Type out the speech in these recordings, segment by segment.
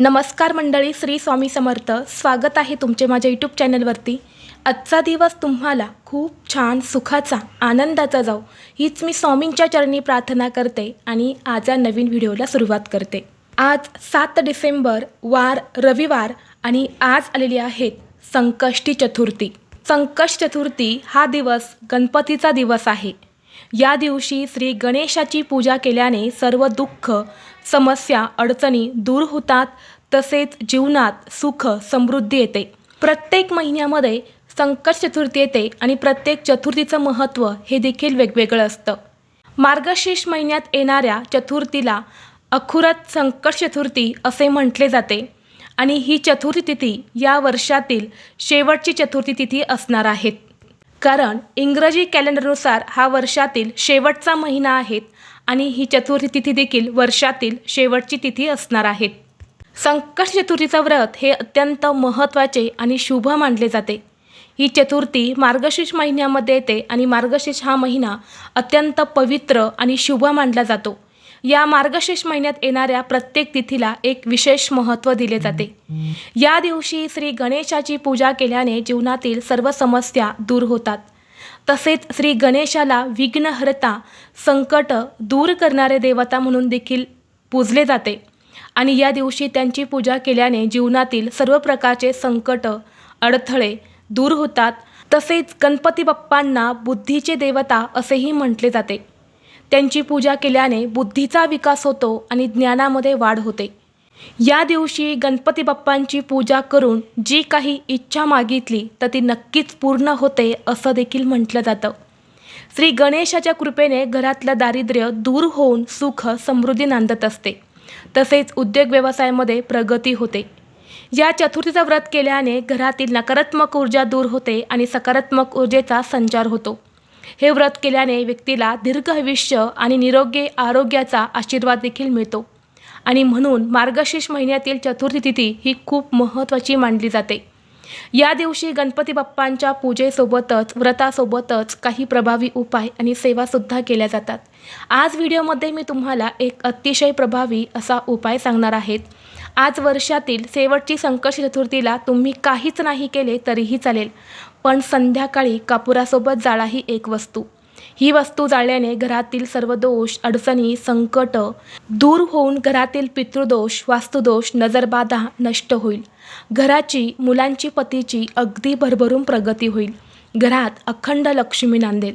नमस्कार मंडळी श्री स्वामी समर्थ. स्वागत आहे तुमचे माझ्या यूट्यूब चॅनलवरती आजचा दिवस तुम्हाला खूप छान सुखाचा आनंदाचा जाऊ हीच मी स्वामींच्या चरणी प्रार्थना करते आणि आज या नवीन व्हिडिओला सुरुवात करते. आज सात डिसेंबर वार रविवार आणि आज आलेली आहेत संकष्टी चतुर्थी. संकष्ट चतुर्थी हा दिवस गणपतीचा दिवस आहे. या दिवशी श्री गणेशाची पूजा केल्याने सर्व दुःख समस्या अडचणी दूर होतात तसेच जीवनात सुख समृद्धी येते. प्रत्येक महिन्यामध्ये संकट चतुर्थी येते आणि प्रत्येक चतुर्थीचं महत्त्व हे देखील वेगवेगळं असतं. मार्गशीर्ष महिन्यात येणाऱ्या चतुर्थीला अखुरत संकट चतुर्थी असे म्हटले जाते आणि ही चतुर्थी तिथी या वर्षातील शेवटची चतुर्थी तिथी असणार आहेत. कारण इंग्रजी कॅलेंडरनुसार हा वर्षातील शेवटचा महिना आहे आणि ही चतुर्थी तिथी देखील वर्षातील शेवटची तिथी असणार आहेत संकट चतुर्थीचं व्रत हे अत्यंत महत्त्वाचे आणि शुभ मानले जाते. ही चतुर्थी मार्गशीर्ष महिन्यामध्ये येते आणि मार्गशीर्ष हा महिना अत्यंत पवित्र आणि शुभ मानला जातो. या मार्गशीर्ष महिन्यात येणाऱ्या प्रत्येक तिथीला एक विशेष महत्त्व दिले जाते. या दिवशी श्री गणेशाची पूजा केल्याने जीवनातील सर्व समस्या दूर होतात. तसेच श्री गणेशाला विघ्नहर्ता संकट दूर करणारे देवता म्हणून देखील पूजले जाते. आणि या दिवशी त्यांची पूजा केल्याने जीवनातील सर्व प्रकारचे संकट अडथळे दूर होतात. तसेच गणपती बाप्पांना बुद्धीचे देवता असेही म्हटले जाते. त्यांची पूजा केल्याने बुद्धीचा विकास होतो आणि ज्ञानामध्ये वाढ होते. या दिवशी गणपती बाप्पांची पूजा करून जी काही इच्छा मागितली तर ती नक्कीच पूर्ण होते असं देखील म्हटलं जातं. श्री गणेशाच्या कृपेने घरातलं दारिद्र्य दूर होऊन सुख समृद्धी नांदत असते. तसेच उद्योग व्यवसायामध्ये प्रगती होते. या चतुर्थीचं व्रत केल्याने घरातील नकारात्मक ऊर्जा दूर होते आणि सकारात्मक ऊर्जेचा संचार होतो. हे व्रत केल्याने व्यक्तीला दीर्घ आयुष्य आणि निरोगी आरोग्याचा आशीर्वाद देखील मिळतो. आणि म्हणून मार्गशीर्ष महिन्यातील चतुर्थी तिथी ही खूप महत्त्वाची मानली जाते. या दिवशी गणपती बाप्पांच्या पूजेसोबतच व्रतासोबतच काही प्रभावी उपाय आणि सेवासुद्धा केल्या जातात. आज व्हिडिओमध्ये मी तुम्हाला एक अतिशय प्रभावी असा उपाय सांगणार आहेत आज वर्षातील शेवटची संकट चतुर्थीला तुम्ही काहीच नाही केले तरीही चालेल. पण संध्याकाळी कापुरासोबत जाळा ही एक वस्तू. ही वस्तू जाळल्याने घरातील सर्व दोष अडचणी संकट दूर होऊन घरातील पितृदोष वास्तुदोष नजरबाधा नष्ट होईल. घराची मुलांची पतीची अगदी भरभरून प्रगती होईल. घरात अखंड लक्ष्मी नांदेल.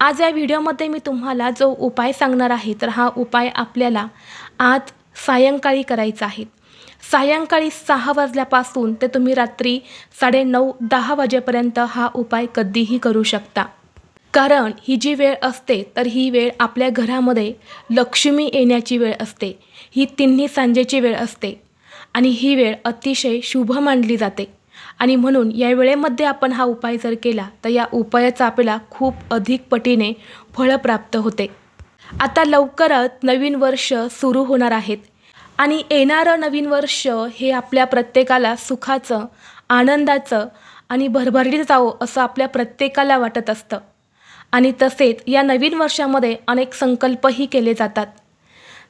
आज या व्हिडिओमध्ये मी तुम्हाला जो उपाय सांगणार आहे तर हा उपाय आपल्याला आज सायंकाळी करायचा आहे. सायंकाळी सहा वाजल्यापासून ते तुम्ही रात्री साडेनऊ दहा वाजेपर्यंत हा उपाय कधीही करू शकता. कारण ही जी वेळ असते तर ही वेळ आपल्या घरामध्ये लक्ष्मी येण्याची वेळ असते. ही तिन्ही सांजेची वेळ असते. आणि ही वेळ अतिशय शुभ मानली जाते. आणि म्हणून या वेळेमध्ये आपण हा उपाय जर केला तर या उपायाचा आपल्याला खूप अधिक पटीने फळं प्राप्त होते. आता लवकरच नवीन वर्ष सुरू होणार आहेत. आणि येणारं नवीन वर्ष हे आपल्या प्रत्येकाला सुखाचं आनंदाचं आणि भरभराटीचं जावं असं आपल्या प्रत्येकाला वाटत असतं. आणि तसेच या नवीन वर्षामध्ये अनेक संकल्पही केले जातात.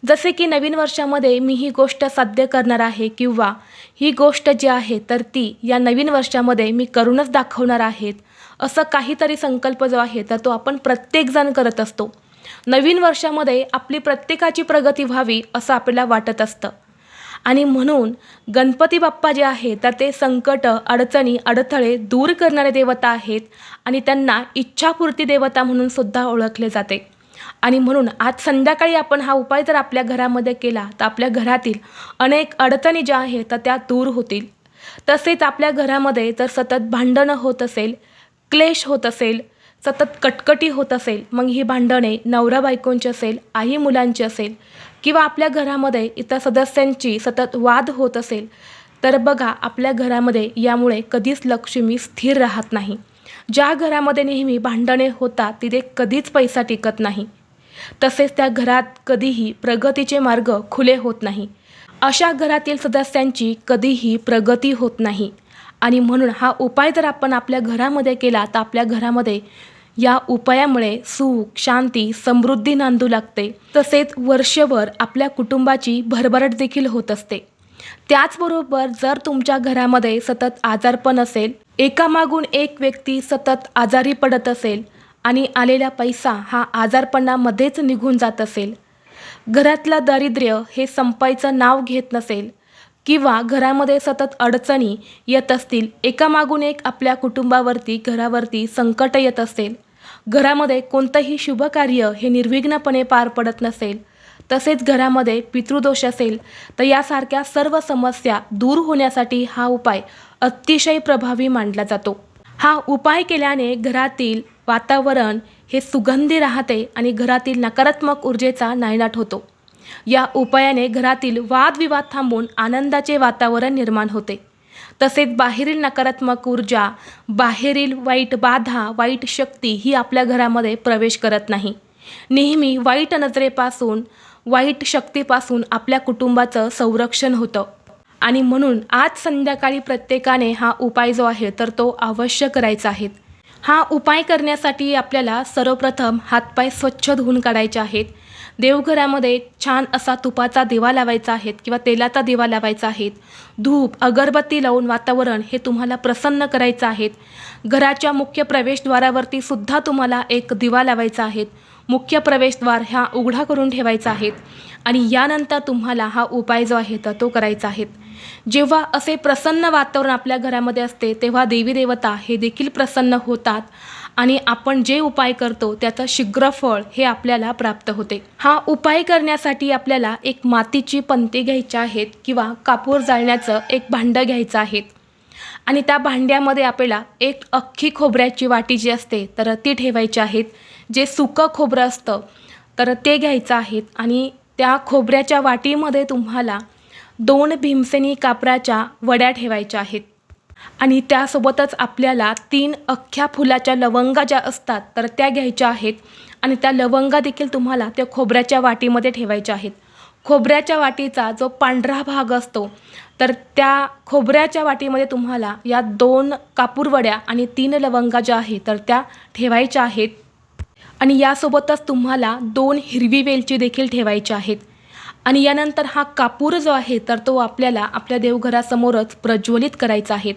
जसे की नवीन वर्षामध्ये मी ही गोष्ट साध्य करणार आहे किंवा ही गोष्ट जी आहे तर ती या नवीन वर्षामध्ये मी करूनच दाखवणार आहेत. असं काहीतरी संकल्प जो आहे तर तो आपण प्रत्येकजण करत असतो. नवीन वर्षामध्ये आपली प्रत्येकाची प्रगती व्हावी असं आपल्याला वाटत असतं. आणि म्हणून गणपती बाप्पा जे आहे तर ते संकट अडचणी अडथळे दूर करणारे देवता आहेत आणि त्यांना इच्छापूर्ती देवता म्हणून सुद्धा ओळखले जाते. आणि म्हणून आज संध्याकाळी आपण हा उपाय जर आपल्या घरामध्ये केला तर आपल्या घरातील अनेक अडचणी ज्या आहेत तर त्या दूर होतील. तसेच आपल्या घरामध्ये जर सतत भांडणं होत असेल क्लेश होत असेल सतत कटकटी होत असेल मग ही भांडणे नवरा बायकोंची असेल आई मुलांची असेल किंवा आपल्या घरामध्ये इतर सदस्यांची सतत वाद होत असेल तर बघा आपल्या घरामध्ये यामुळे कधीच लक्ष्मी स्थिर राहत नाही. ज्या घरामध्ये नेहमी भांडणे होतात तिथे कधीच पैसा टिकत नाही. तसेच त्या घरात कधीही प्रगतीचे मार्ग खुले होत नाही. अशा घरातील सदस्यांची कधीही प्रगती होत नाही. आणि म्हणून हा उपाय जर आपण आपल्या घरामध्ये केला तर आपल्या घरामध्ये या उपायामुळे सुख शांती समृद्धी नांदू लागते. तसेच वर्षभर आपल्या कुटुंबाची भरभराट देखील होत असते. त्याचबरोबर जर तुमच्या घरामध्ये सतत आजारपण असेल एकामागून एक व्यक्ती सतत आजारी पडत असेल आणि आलेला पैसा हा आजारपणामध्येच निघून जात असेल घरातलं दारिद्र्य हे संपायचं नाव घेत नसेल किंवा घरामध्ये सतत अडचणी येत असतील एकामागून एक आपल्या कुटुंबावरती घरावरती संकट येत असेल घरामध्ये कोणतंही शुभकार्य हे निर्विघ्नपणे पार पडत नसेल तसेच घरामध्ये पितृदोष असेल तर यासारख्या सर्व समस्या दूर होण्यासाठी हा उपाय अतिशय प्रभावी मानला जातो. हा उपाय केल्याने घरातील वातावरण हे सुगंधी राहते आणि घरातील नकारात्मक ऊर्जेचा नायनाट होतो. या उपायाने घरातील वादविवाद थांबून आनंदाचे वातावरण निर्माण होते. तसेच बाहेरील नकारात्मक ऊर्जा बाहेरील वाईट बाधा वाईट शक्ती ही आपल्या घरामध्ये प्रवेश करत नाही. नेहमी वाईट नजरेपासून वाईट शक्तीपासून आपल्या कुटुंबाचं संरक्षण होतं. आणि म्हणून आज संध्याकाळी प्रत्येकाने हा उपाय जो आहे तर तो अवश्य करायचा आहे. हा उपाय करण्यासाठी आपल्याला सर्वप्रथम हातपाय स्वच्छ धुवून काढायचे आहेत. देवघरामध्ये छान असा तुपाचा दिवा लावायचा आहे किंवा तेलाचा दिवा लावायचा आहे धूप अगरबत्ती लावून वातावरण हे तुम्हाला प्रसन्न करायचं आहे. घराच्या मुख्य प्रवेशद्वारावरती सुद्धा तुम्हाला एक दिवा लावायचा आहे. मुख्य प्रवेशद्वार ह्या उघडा करून ठेवायचा आहेत आणि यानंतर तुम्हाला हा उपाय जो आहे तर तो करायचा आहे. जेव्हा असे प्रसन्न वातावरण आपल्या घरामध्ये असते तेव्हा देवी देवता हे देखील प्रसन्न होतात आणि आपण जे उपाय करतो त्याचं शीघ्र फळ हे आपल्याला प्राप्त होते. हा उपाय करण्यासाठी आपल्याला एक मातीची पंती घ्यायची आहेत किंवा कापूर जाळण्याचं एक भांडं घ्यायचं आहे. आणि त्या भांड्यामध्ये आपल्याला एक अख्खी खोबऱ्याची वाटी जी असते तर ती ठेवायची आहेत. जे सुकं खोबरं असतं तर ते घ्यायचं आहेत. आणि त्या खोबऱ्याच्या वाटीमध्ये तुम्हाला दोन भीमसेनी कापराच्या वड्या ठेवायच्या आहेत. आणि त्यासोबतच आपल्याला तीन अख्ख्या फुलाच्या लवंगा ज्या असतात तर त्या घ्यायच्या आहेत. आणि त्या लवंगा देखील तुम्हाला त्या खोबऱ्याच्या वाटीमध्ये ठेवायच्या आहेत. खोबऱ्याच्या वाटीचा जो पांढरा भाग असतो तर त्या खोबऱ्याच्या वाटीमध्ये तुम्हाला या दोन कापूरवड्या आणि तीन लवंगा ज्या आहेत तर त्या ठेवायच्या आहेत. आणि यासोबतच तुम्हाला दोन हिरवी वेलची देखील ठेवायच्या आहेत. आणि यानंतर हा कापूर जो आहे तर तो आपल्याला आपल्या देवघरासमोरच प्रज्वलित करायचा आहे.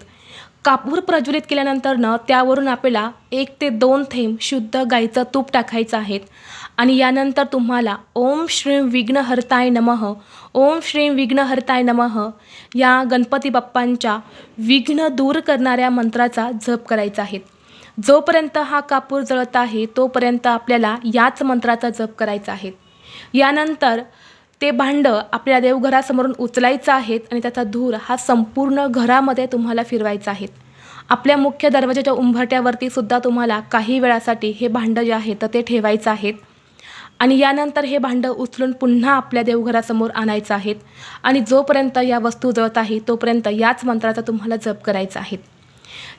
कापूर प्रज्वलित केल्यानंतर त्यावरून आपल्याला एक ते दोन थेंब शुद्ध गाईचं तूप टाकायचं आहे. आणि यानंतर तुम्हाला ओम श्रीम विघ्नहर्ताय नमः ओम श्रीम विघ्नहर्ताय नमः या गणपती बाप्पांच्या विघ्न दूर करणाऱ्या मंत्राचा जप करायचा आहे. जोपर्यंत हा कापूर जळत आहे तोपर्यंत आपल्याला याच मंत्राचा जप करायचा आहे. यानंतर ते भांडं आपल्या देवघरासमोरून उचलायचं आहेत आणि त्याचा धूर हा संपूर्ण घरामध्ये तुम्हाला फिरवायचा आहे. आपल्या मुख्य दरवाजाच्या उंबरट्यावरती सुद्धा तुम्हाला काही वेळासाठी हे भांडं जे आहे तर ते ठेवायचं आहेत आणि यानंतर हे भांडं उचलून पुन्हा आपल्या देवघरासमोर आणायचं आहेत. आणि जोपर्यंत या वस्तू जळत आहे तोपर्यंत याच मंत्राचा तुम्हाला जप करायचा आहे.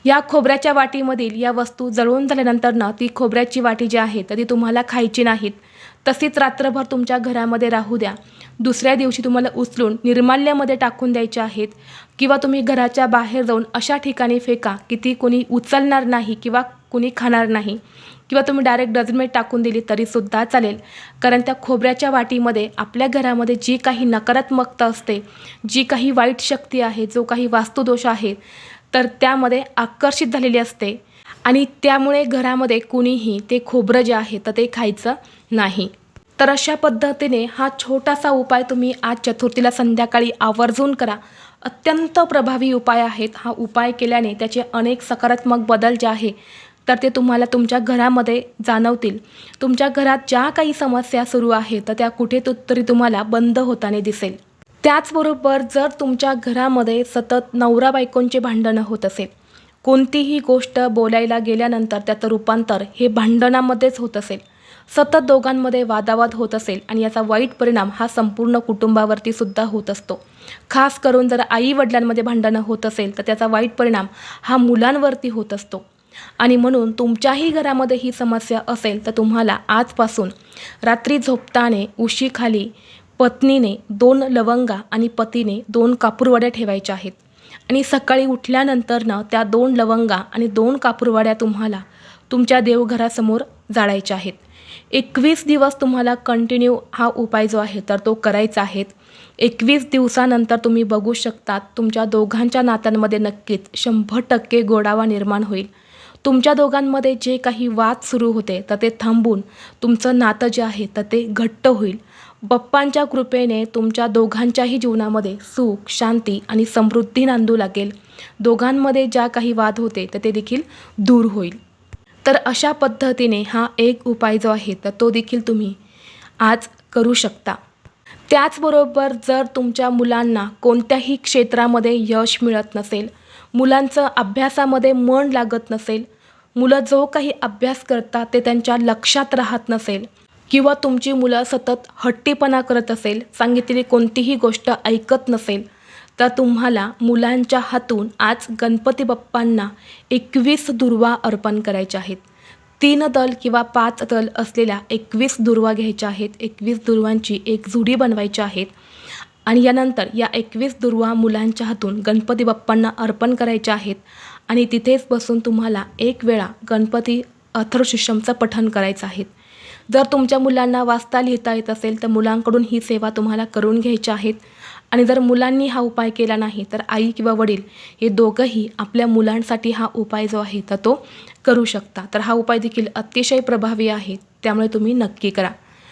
या खोबऱ्याच्या वाटीमधील या वस्तू जळवून झाल्यानंतर ना ती खोबऱ्याची वाटी जी आहे तर ती तुम्हाला खायची नाहीत. तशीच रात्रभर तुमच्या घरामध्ये राहू द्या. दुसऱ्या दिवशी तुम्हाला उचलून निर्माल्यामध्ये टाकून द्यायचे आहेत. किंवा तुम्ही घराच्या बाहेर जाऊन अशा ठिकाणी फेका की ती कोणी उचलणार नाही किंवा कुणी खाणार नाही. किंवा तुम्ही डायरेक्ट डझनमेट टाकून दिली तरीसुद्धा चालेल. कारण त्या खोबऱ्याच्या वाटीमध्ये आपल्या घरामध्ये जी काही नकारात्मकता असते जी काही वाईट शक्ती आहे जो काही वास्तुदोष आहे तर त्यामध्ये आकर्षित झालेली असते. आणि त्यामुळे घरामध्ये कुणीही ते खोबरं जे आहे तर ते खायचं नाही. तर अशा पद्धतीने हा छोटासा उपाय तुम्ही आज चतुर्थीला संध्याकाळी आवर्जून करा. अत्यंत प्रभावी उपाय आहेत. हा उपाय केल्याने त्याचे अनेक सकारात्मक बदल जे आहे तर ते तुम्हाला तुमच्या घरामध्ये जाणवतील. तुमच्या घरात ज्या काही समस्या सुरू आहेत तर त्या कुठे तरी तुम्हाला बंद होताना दिसेल. त्याचबरोबर जर तुमच्या घरामध्ये सतत नवरा बायकोंचे भांडणं होत असेल कोणतीही गोष्ट बोलायला गेल्यानंतर त्याचं रूपांतर हे भांडणामध्येच होत असेल. सतत दोघांमध्ये वादावाद होत असेल आणि याचा वाईट परिणाम हा संपूर्ण कुटुंबावरती सुद्धा होत असतो. खास करून जर आई वडिलांमध्ये भांडणं होत असेल तर त्याचा वाईट परिणाम हा मुलांवरती होत असतो. आणि म्हणून तुमच्याही घरामध्ये ही समस्या असेल तर तुम्हाला आजपासून रात्री झोपताने उशीखाली पत्नीने दोन लवंगा आणि पतीने दोन कापूरवड्या ठेवायच्या आहेत. आणि सकाळी उठल्यानंतरनं त्या दोन लवंगा आणि दोन कापूरवड्या तुम्हाला तुमच्या देवघरासमोर जाळायच्या आहेत. एकवीस दिवस तुम्हाला कंटिन्यू हा उपाय जो आहे तर तो करायचा आहे. एकवीस दिवसानंतर तुम्ही बघू शकतात तुमच्या दोघांच्या नात्यांमध्ये नक्कीच शंभर टक्के गोडावा निर्माण होईल. तुमच्या दोघांमध्ये जे काही वाद सुरू होते तर ते थांबून तुमचं नातं जे आहे तर ते घट्ट होईल. बाप्पांच्या कृपेने तुमच्या दोघांच्याही जीवनामध्ये सुख शांती आणि समृद्धी नांदू लागेल. दोघांमध्ये ज्या काही वाद होते तर ते देखील दूर होईल. तर अशा पद्धतीने हा एक उपाय जो आहे तर तो देखील तुम्ही आज करू शकता. त्याचबरोबर जर तुमच्या मुलांना कोणत्याही क्षेत्रामध्ये यश मिळत नसेल मुलांचं अभ्यासामध्ये मन लागत नसेल मुलं जो काही अभ्यास करतात ते त्यांच्या लक्षात राहत नसेल किंवा तुमची मुलं सतत हट्टीपणा करत असेल सांगितलेली कोणतीही गोष्ट ऐकत नसेल तर तुम्हाला मुलांच्या हातून आज गणपती बाप्पांना एकवीस दुर्वा अर्पण करायच्या आहेत. तीन दल किंवा पाच दल असलेल्या एकवीस दुर्वा घ्यायच्या आहेत. एकवीस दुर्वांची एक जुडी बनवायची आहेत. आणि यानंतर या एकवीस दुर्वा मुलांच्या हातून गणपती बाप्पांना अर्पण करायच्या आहेत. आणि तिथेच बसून तुम्हाला एक वेळा गणपती अथर्वशिष्यमचं पठण करायचं आहे. जर तुमच्या मुलांना वाचता लिहिता येत असेल तर मुलांकडून ही सेवा तुम्हाला करून घ्यायची आहेत. आणि जर मुलांनी हा उपाय केला नाही तर आई किंवा वडील हे दोघंही आपल्या मुलांसाठी हा उपाय जो आहे तर तो करू शकता. तर हा उपाय देखील अतिशय प्रभावी आहे. त्यामुळे तुम्ही नक्की करा.